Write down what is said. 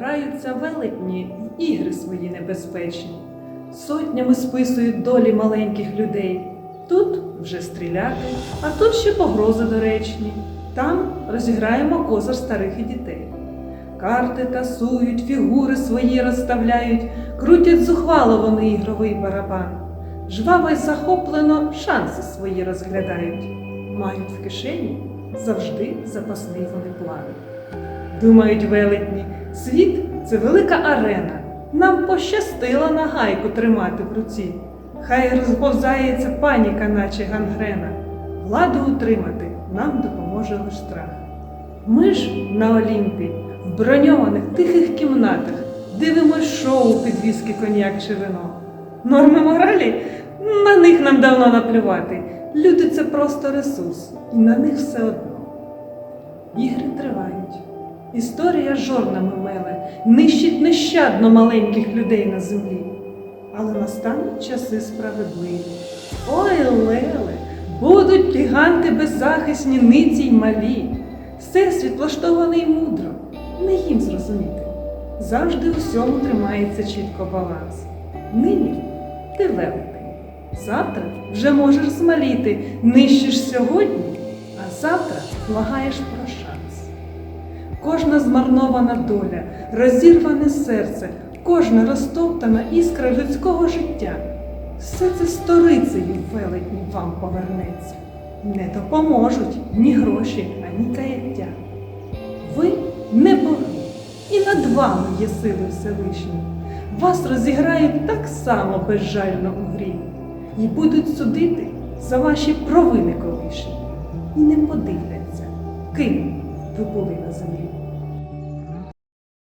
граються велетні в ігри свої небезпечні, сотнями списують долі маленьких людей. Тут вже стріляти, а тут ще погрози доречні. Там розіграємо козир старих і дітей. Карти тасують, фігури свої розставляють, крутять зухвало вони ігровий барабан. Жваво й захоплено шанси свої розглядають. Мають в кишені завжди запасний вони план. Думають велетні, світ це велика арена. Нам пощастило на гайку тримати в руці. Хай розповзається паніка, наче гангрена. Владу утримати нам допоможе лиш страх. Ми ж на Олімпі, в броньованих тихих кімнатах, дивимось шоу підвіски коньяк чи вино. Норми моралі на них нам давно наплювати. Люди це просто ресурс, і на них все одно. Ігри тривають. Історія жорнами меле, нищить нещадно маленьких людей на землі. Але настануть часи справедливі. Ой, леле, будуть гіганти беззахисні, ниці й малі. Всесвіт влаштований мудро, не їм зрозуміти. Завжди у всьому тримається чітко баланс. Нині ти великий, завтра вже можеш змаліти, нищиш сьогодні, а завтра благаєш про шанс. Кожна змарнована доля, розірване серце, кожна розтоптана іскра людського життя. Все це сторицею велетні вам повернеться. Не допоможуть ні гроші, ані каяття. Ви не боги, і над вами є сили Всевишні. Вас розіграють так само безжально у грі, і будуть судити за ваші провини колишні, і не подивляться, ким ви були на землі.